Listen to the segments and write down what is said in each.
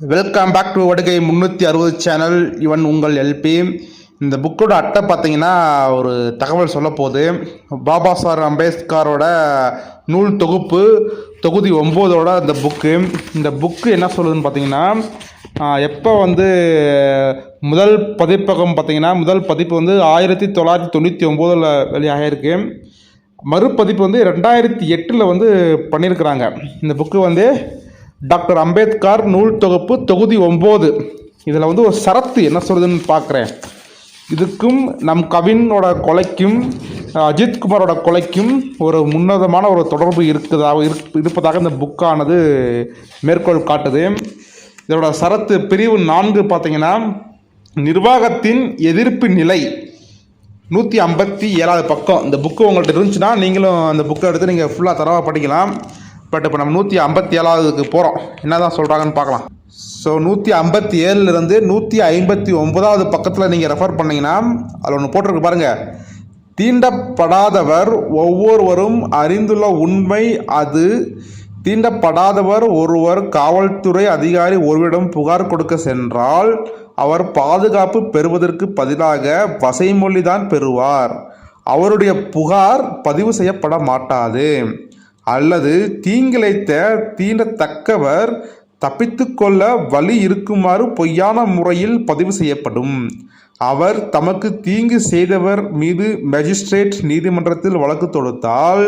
Welcome back to Vadugai முந்நூற்றி அறுபது channel இவன் உங்கள் எல்பி இந்த புக்கோட அட்டை பார்த்தீங்கன்னா ஒரு தகவல் சொல்ல போகுது. பாபா சார் அம்பேத்கரோட நூல் தொகுப்பு தொகுதி ஒம்போதோட இந்த புக்கு இந்த புக்கு என்ன சொல்லுதுன்னு பார்த்தீங்கன்னா எப்போ வந்து முதல் பதிப்பகம் பார்த்தீங்கன்னா முதல் பதிப்பு வந்து ஆயிரத்தி தொள்ளாயிரத்தி தொண்ணூற்றி ஒம்போதில் வெளியாகிருக்கு மறுபதிப்பு வந்து ரெண்டாயிரத்தி எட்டில் வந்து பண்ணியிருக்கிறாங்க. இந்த புக்கு வந்து டாக்டர் அம்பேத்கர் நூல் தொகுப்பு தொகுதி ஒம்பது. இதில் வந்து ஒரு சரத்து என்ன சொல்லுதுன்னு பார்க்குறேன் இதுக்கும் நம் கவினோட கொலைக்கும் அஜித்குமாரோட கொலைக்கும் ஒரு முன்னதமான ஒரு தொடர்பு இருக்குதாக இருப்பதாக இந்த புக்கானது மேற்கோள் காட்டுது. இதோட சரத்து பிரிவு நான்கு பார்த்தீங்கன்னா நிர்வாகத்தின் எதிர்ப்பு நிலை. நூற்றி ஐம்பத்தி ஏழாவது பக்கம். இந்த புக்கு உங்கள்கிட்ட இருந்துச்சுன்னா நீங்களும் அந்த புக்கை எடுத்து நீங்கள் ஃபுல்லாக தரவாக படிக்கலாம். பட் இப்போ நம்ம நூற்றி ஐம்பத்தி ஏழாவதுக்கு போகிறோம் என்ன தான் சொல்கிறாங்கன்னு பார்க்கலாம். ஸோ நூற்றி ஐம்பத்தி ஏழுலேருந்து நூற்றி ஐம்பத்தி ஒன்பதாவது பக்கத்தில் நீங்கள் ரெஃபர் பண்ணிங்கன்னா அதில் ஒன்று போட்டிருக்கு பாருங்கள் தீண்டப்படாதவர் ஒவ்வொருவரும் அறிந்துள்ள உண்மை அது. தீண்டப்படாதவர் ஒருவர் காவல்துறை அதிகாரி ஒருவரிடம் புகார் கொடுக்க சென்றால் அவர் பாதுகாப்பு பெறுவதற்கு பதிலாக வசைமொழி தான் பெறுவார். அவருடைய புகார் பதிவு செய்யப்பட மாட்டாது. அல்லது தீங்கிழைத்த தீண்டத்தக்கவர் தப்பித்துக்கொள்ள வழி இருக்குமாறு பொய்யான முறையில் பதிவு செய்யப்படும். அவர் தமக்கு தீங்கு செய்தவர் மீது மேஜிஸ்ட்ரேட் நீதிமன்றத்தில் வழக்கு தொடுத்தால்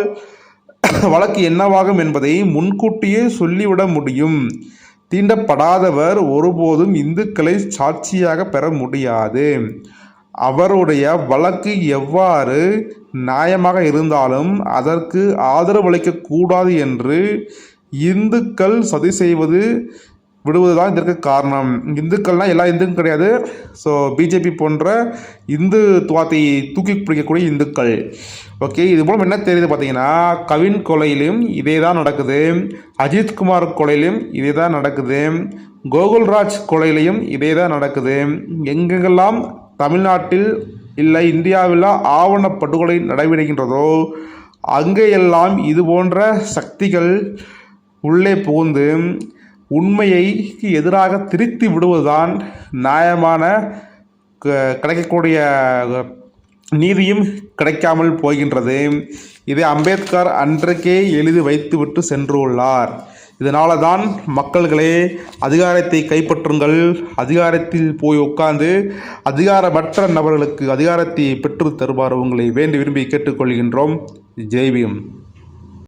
வழக்கு என்னவாகும் என்பதை முன்கூட்டியே சொல்லிவிட முடியும். தீண்டப்படாதவர் ஒருபோதும் இந்துக்களை சாட்சியாக பெற முடியாது. அவருடைய வழக்கு எவ்வாறு நியாயமாக இருந்தாலும் அதற்கு ஆதரவளிக்கக்கூடாது என்று இந்துக்கள் சதி செய்வது விடுவது தான் இதற்கு காரணம். இந்துக்கள்னால் எல்லா இந்துக்கும் கிடையாது. ஸோ பிஜேபி போன்ற இந்து துவாத்தை தூக்கி பிடிக்கக்கூடிய இந்துக்கள். ஓகே இது மூலம் என்ன தெரியுது பார்த்தீங்கன்னா கவின் கொலையிலும் இதே தான் நடக்குது அஜித்குமார் கொலையிலும் இதே தான் நடக்குது. கோகுல்ராஜ் கொலையிலையும் இதே தான் நடக்குது. எங்கெங்கெல்லாம் தமிழ்நாட்டில் இல்லை இந்தியாவில் ஆவண படுகொலை நடைபெறுகின்றதோ? அங்கேயெல்லாம் இது போன்ற சக்திகள் உள்ளே புகுந்து உண்மையைக்கு எதிராக திரித்து விடுவதுதான் நியாயமான க- கிடைக்கக்கூடிய நீதியும் கிடைக்காமல் போகின்றது. இதை அம்பேத்கர் அன்றைக்கே எழுதி வைத்துவிட்டு சென்றுள்ளார். இதனால தான் மக்கள்களே அதிகாரத்தை கைப்பற்றுங்கள். அதிகாரத்தில் போய் உட்கார்ந்து அதிகாரமற்ற நபர்களுக்கு அதிகாரத்தை பெற்று தருமாறு உங்களை. வேண்டி விரும்பி கேட்டுக்கொள்கின்றோம். ஜெய்பீம்.